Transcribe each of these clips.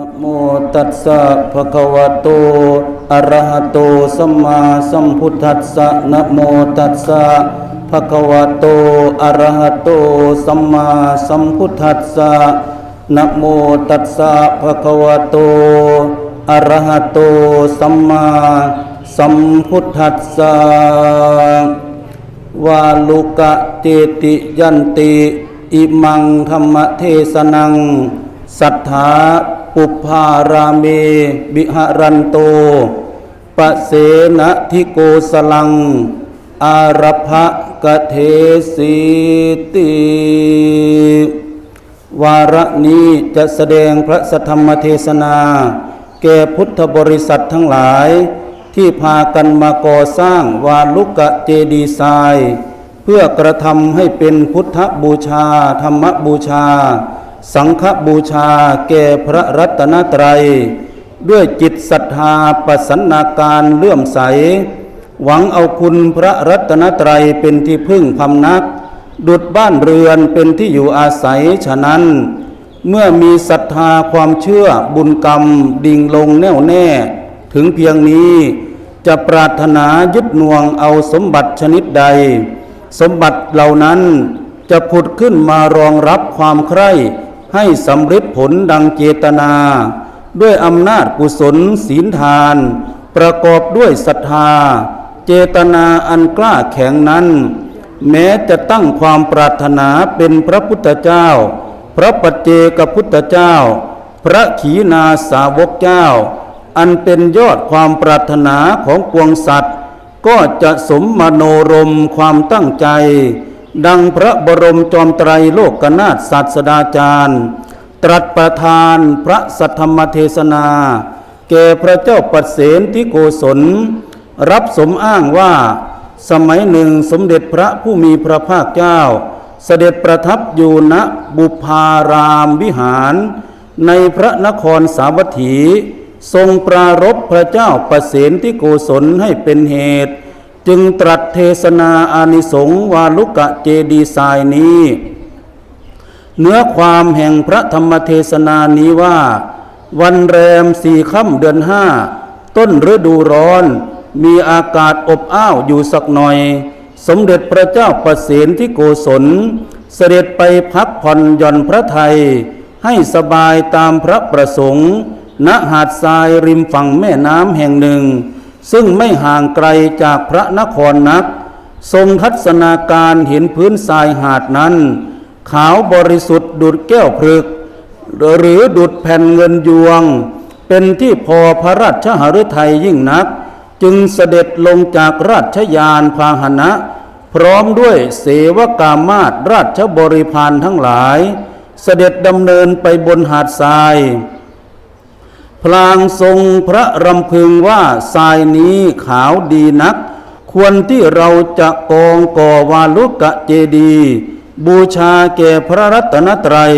นะโมตัสสะภะคะวะโต อะระหะโต สัมมาสัมพุทธัสสะนะโมตัสสะภะคะวะโต อะระหะโต สัมมาสัมพุทธัสสะนะโมตัสสะภะคะวะโต อะระหะโต สัมมาสัมพุทธัสสะวาลุกะเตติยันติ อิมังธรรมเทศนัง สัทธา ปุพพาราเมบิหารันโตปะเสนะทิโกสลัง อารภะกะเทสีติวาระนี้จะแสดงพระสัทธรรมเทศนา แก่พุทธบริษัททั้งหลาย ที่พากันมาก่อสร้างวาลุกะเจดีย์ทรายเพื่อกระทำให้เป็นพุทธบูชา ธรรมบูชา สังฆบูชาแก่พระรัตนตรัย ด้วยจิตศรัทธาประสันนาการเลื่อมใส หวังเอาคุณพระรัตนตรัยเป็นที่พึ่งพำนัก ดุดบ้านเรือนเป็นที่อยู่อาศัยฉะนั้น เมื่อมีศรัทธาความเชื่อบุญกรรม ดิ่งลงแน่วแน่ ถึงเพียงนี้จะปรารถนายึดน่วงเอาสมบัติชนิดใด สมบัติเหล่านั้นจะผุดขึ้นมารองรับความใคร่ ให้สำเร็จผลดังเจตนา ด้วยอำนาจกุศลศีลทาน ประกอบด้วยศรัทธา เจตนาอันกล้าแข็งนั้น แม้จะตั้งความปรารถนาเป็นพระพุทธเจ้า พระปัจเจกพุทธเจ้า พระขีณาสาวกเจ้า อันเป็นยอดความปรารถนาของปวงสัตว์ ก็จะสมมโนรมความตั้งใจ ดังพระบรมจอมไตรโลกนาถศาสดาจารย์ ตรัสประทานพระสัทธรรมเทศนา แก่พระเจ้าปัสเสนทิโกศล รับสมอ้างว่า สมัยหนึ่งสมเด็จพระผู้มีพระภาคเจ้า เสด็จประทับอยู่ณบุพารามวิหาร ในพระนครสาวัตถี ทรงปรารบพระเจ้าประเสนที่โกศลให้เป็นเหตุ จึงตรัสเทศนาอานิสงส์วาลุกะเจดีย์ทรายนี้ เนื้อความแห่งพระธรรมเทศนานี้ว่า วันแรมสี่ค่ำเดือนห้า ต้นฤดูร้อน มีอากาศอบอ้าวอยู่สักหน่อย สมเด็จพระเจ้าประสนที่โกศล เสด็จไปพักผ่อนหย่อนพระไทย ให้สบายตามพระประสงค์ณหาดทรายริมฝั่งแม่น้ำแห่งหนึ่ง ซึ่งไม่ห่างไกลจากพระนครนัก ทรงทัศนาการเห็นพื้นทรายหาดนั้น ขาวบริสุทธิ์ดุดแก้วพฤกหรือดุดแผ่นเงินยวง เป็นที่พอพระราชหฤทัยยิ่งนัก จึงเสด็จลงจากราชยานพาหนะ พร้อมด้วยเสวกามาตราชบริพารทั้งหลาย เสด็จดำเนินไปบนหาดทราย พลางทรงพระรำพึงว่าทรายนี้ขาวดีนัก ควรที่เราจะกองก่อวาลุกะเจดี บูชาแก่พระรัตนตรัย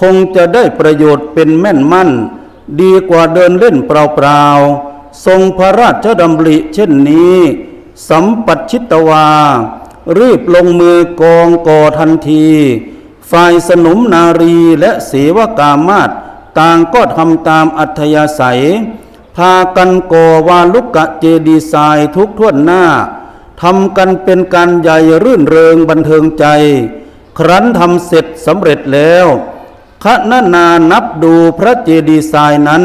คงจะได้ประโยชน์เป็นแม่นมั่น ดีกว่าเดินเล่นเปล่าๆ ทรงพระราชดำริเช่นนี้ สัมปัชิตวา รีบลงมือกองก่อทันที ฝ่ายสนมนารีและเสวกามาต ต่างก็ทำตามอัธยาศัย พากันโกวาลุกกะเจดีย์ทรายทุกท่วนหน้าทำกันเป็นการใหญ่รื่นเริงบันเทิงใจ ครั้นทำเสร็จสำเร็จแล้วคณนานับดูพระเจดีย์ทรายนั้น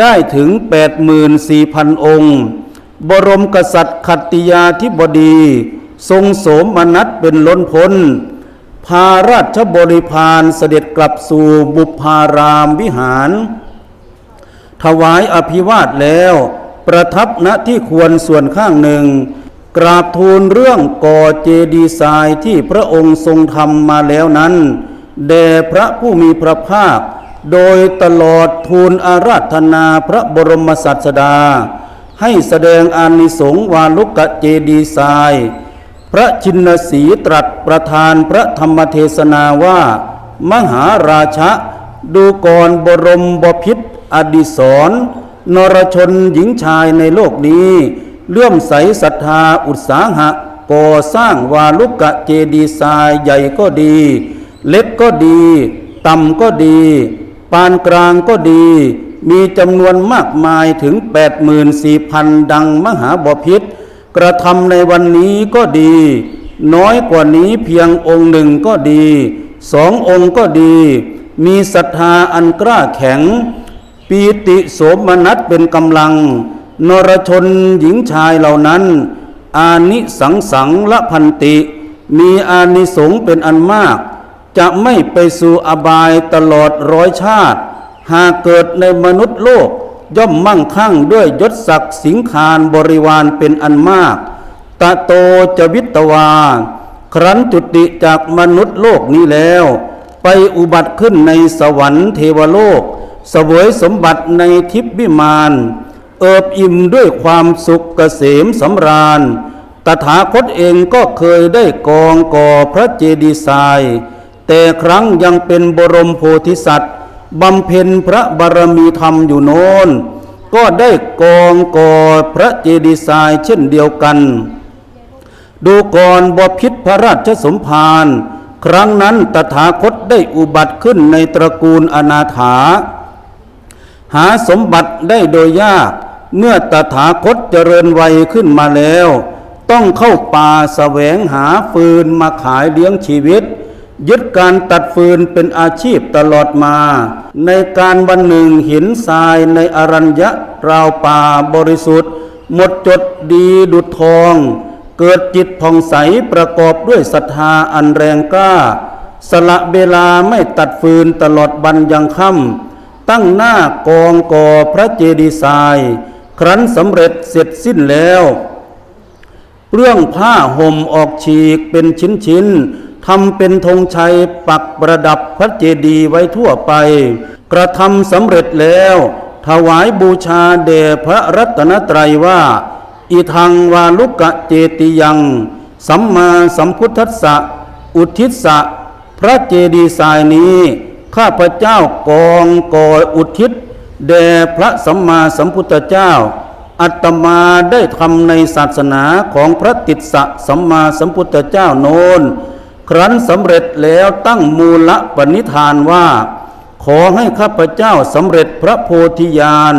ได้ถึง 84,000 องค์ บรมกษัตริย์ขัตติยาธิบดี ทรงโสมนัสเป็นล้นพ้น พาราชบริพารเสด็จกลับสู่บุพารามวิหาร ถวายอภิวาทแล้ว ประทับณที่ควรส่วนข้างหนึ่ง กราบทูลเรื่องก่อเจดีย์ทรายที่พระองค์ทรงทำมาแล้วนั้นแด่พระผู้มีพระภาค โดยตลอดทูลอาราธนาพระบรมศาสดา ให้แสดงอานิสงส์วาลุกะเจดีย์ทราย พระชินสีตรัสประทานพระธรรมเทศนาว่า มหาราชะดูก่อนบรมบพิษอดิศรนรชนหญิงชายในโลกนี้เลื่อมใสศรัทธาอุตสาหะก่อสร้างวาลุกะเจดีทรายใหญ่ก็ดี เล็กก็ดี ต่ำก็ดีปปานกลางก็ดี มีจำนวนมากมายถึง 84,000 ดังมหาบพิษ กระทำในวันนี้ก็ดี น้อยกว่านี้เพียงองค์หนึ่งก็ดีสององค์ก็ดี มีศรัทธาอันกล้าแข็ง ปีติโสมนัสเป็นกำลัง นรชนหญิงชายเหล่านั้น อานิสังสังละพันติ มีอานิสงส์เป็นอันมาก จะไม่ไปสู่อบายตลอดร้อยชาติ หากเกิดในมนุษย์โลก ย่อมมั่งคั่งด้วยยศศักดิ์สิงคารบริวารเป็นอันมาก ตะโตจวิตวา ครั้นจุติจากมนุษย์โลกนี้แล้ว ไปอุบัติขึ้นในสวรรค์เทวโลกเสวยสมบัติในทิพย์วิมานเอิบอิ่มด้วยความสุขเกษมสำราญ ตถาคตเองก็เคยได้กองก่อพระเจดีย์ทราย แต่ครั้งยังเป็นบรมโพธิสัตว์ บำเพ็ญพระบารมีธรรมอยู่โน้น ก็ได้กองก่อพระเจดีย์ทรายเช่นเดียวกัน ดูก่อนบพิษพระราชสมภารครั้งนั้นตถาคตได้อุบัติขึ้นในตระกูลอนาถา หาสมบัติได้โดยยาก เมื่อตถาคตเจริญวัยขึ้นมาแล้ว ต้องเข้าป่าแสวงหาฟืนมาขายเลี้ยงชีวิต ยึดการตัดฟืนเป็นอาชีพตลอดมา ในการวันหนึ่งหินทรายในอรัญญะราวป่าบริสุทธิ์ หมดจดดีดุจทอง เกิดจิตผ่องใสประกอบด้วยศรัทธาอันแรงกล้า สละเวลาไม่ตัดฟืนตลอดบันยังค่ำตั้งหน้ากองก่อพระเจดีย์ทราย ครั้นสำเร็จเสร็จสิ้นแล้วเรื่องผ้าห่มออกฉีกเป็นชิ้นๆ ทำเป็นธงชัยปักประดับพระเจดีย์ไว้ทั่วไป กระทำสำเร็จแล้ว ถวายบูชาแด่พระรัตนตรัยว่าอีทังวาลุกะเจติยัง สัมมาสัมพุทธัสสะอุทิศสะพระเจดีย์ทรายนี้ ข้าพระเจ้ากองก่ออุทิศแด่พระสัมมาสัมพุทธเจ้า อัตมาได้ทำในศาสนาของพระติสสะสัมมาสัมพุทธเจ้าโน้น ครั้นสำเร็จแล้วตั้งมูลปณิธานว่า ขอให้ข้าพเจ้าสำเร็จพระโพธิญาณ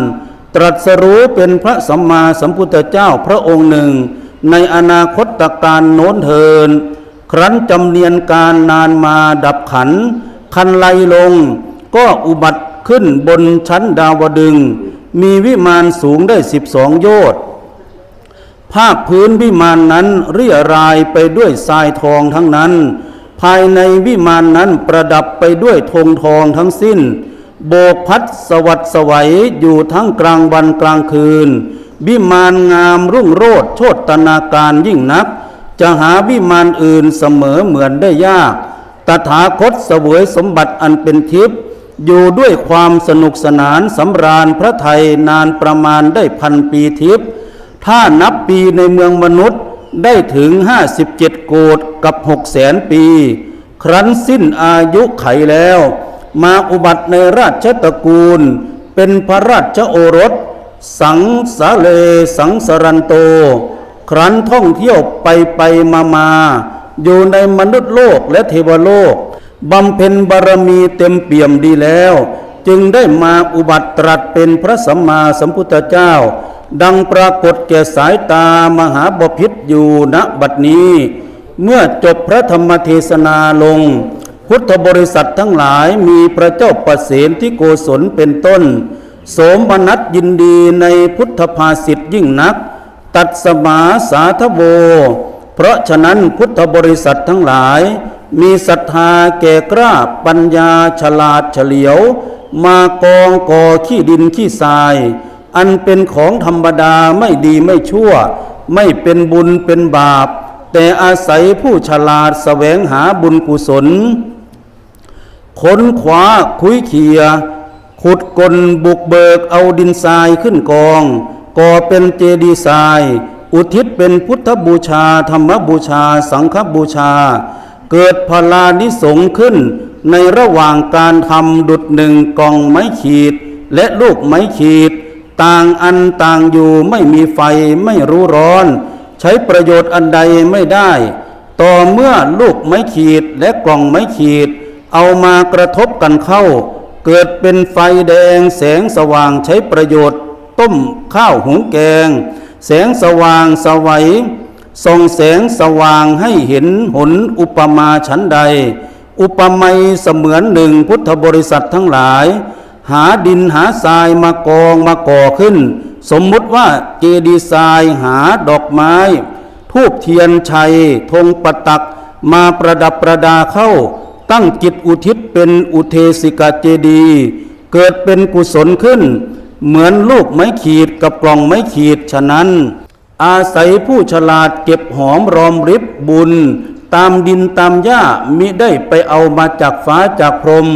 ตรัสรู้เป็นพระสัมมาสัมพุทธเจ้าพระองค์หนึ่ง ในอนาคตการโน้นเทิน ครั้นจำเนียนการนานมาดับขัน คันไลลง ก็อุบัติขึ้นบนชั้นดาวดึง มีวิมานสูงได้สิบสองโยชน์ ภาคพื้นวิมานนั้นเรียรายไปด้วยทรายทองทั้งนั้น ภายในวิมานนั้นประดับไปด้วยธงทองทั้งสิ้น โบกพัดสวัสดสวัยอยู่ทั้งกลางวันกลางคืน วิมานงามรุ่งโรจน์โชตนาการยิ่งนัก จะหาวิมานอื่นเสมอเหมือนได้ยาก ตถาคตเสวยสมบัติอันเป็นทิพย์อยู่ด้วยความสนุกสนานสำราญพระไทยนานประมาณได้พันปีทิพย์ ถ้านับปีในเมืองมนุษย์ได้ถึง 57 โกดกับ6แสนปี ครั้นสิ้นอายุไขแล้ว มาอุบัติในราชตระกูล เป็นพระราชโอรส สังสาเลสังสรันโต ครั้นท่องเที่ยวไปไปมามาอยู่ในมนุษย์โลกและเทวโลกบำเพ็ญบารมีเต็มเปี่ยมดีแล้ว จึงได้มาอุบัติตรัสเป็นพระสัมมาสัมพุทธเจ้า ดังปรากฏแก่สายตามหาบพิษอยู่ณบัดนี้ เมื่อจบพระธรรมเทศนาลง พุทธบริษัททั้งหลายมีพระเจ้าประเสนที่โกศลเป็นต้น โสมนัสยินดีในพุทธภาษิตยิ่งนัก ตัดสมาสาทโวเพราะฉะนั้นพุทธบริษัททั้งหลาย มีศรัทธาแก่กล้าปัญญาฉลาดเฉลียว มากองก่อขี้ดินขี้ทราย อันเป็นของธรรมดาไม่ดีไม่ชั่ว ไม่เป็นบุญเป็นบาป แต่อาศัยผู้ฉลาดแสวงหาบุญกุศลค้นขวาคุยเขีย ขุดกลบุกเบิกเอาดินทรายขึ้นกองก่อเป็นเจดีย์ทราย อุทิศเป็นพุทธบูชา ธรรมบูชา สังฆบูชา เกิดพลานิสงส์ขึ้น ในระหว่างการทำดุดหนึ่งกองไม้ขีด และลูกไม้ขีด ต่างอันต่างอยู่ไม่มีไฟไม่รู้ร้อน ใช้ประโยชน์อันใดไม่ได้ ต่อเมื่อลูกไม้ขีดและกล่องไม้ขีด เอามากระทบกันเข้า เกิดเป็นไฟแดงแสงสว่างใช้ประโยชน์ ต้มข้าวหุงแกง แสงสว่างสวัยส่องแสงสว่างให้เห็นหนอุปมาฉันใด อุปมยเสมือนหนึ่งพุทธบริษัททั้งหลาย หาดินหาทรายมากองมาก่อขึ้น สมมุติว่าเจดีทรายหาดอกไม้ ทูบเทียนชัยธงประตัก มาประดับประดาเข้า ตั้งจิตอุทิศเป็นอุเทสิกาเจดี เกิดเป็นกุศลขึ้น เหมือนลูกไม้ขีดกับกล่องไม้ขีดฉะนั้น อาศัยผู้ฉลาดเก็บหอมรอมริบบุญ ตามดินตามหญ้ามิได้ไปเอามาจากฟ้าจากพรม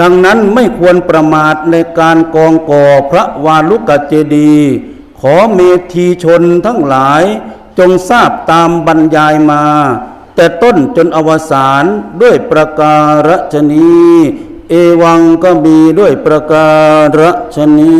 ดังนั้นไม่ควรประมาทในการกองก่อพระวาลุกเจดี ขอเมธีชนทั้งหลายจงทราบตามบรรยายมา แต่ต้นจนอวสานด้วยประการฉนีเอวังก็มีด้วยประการฉนี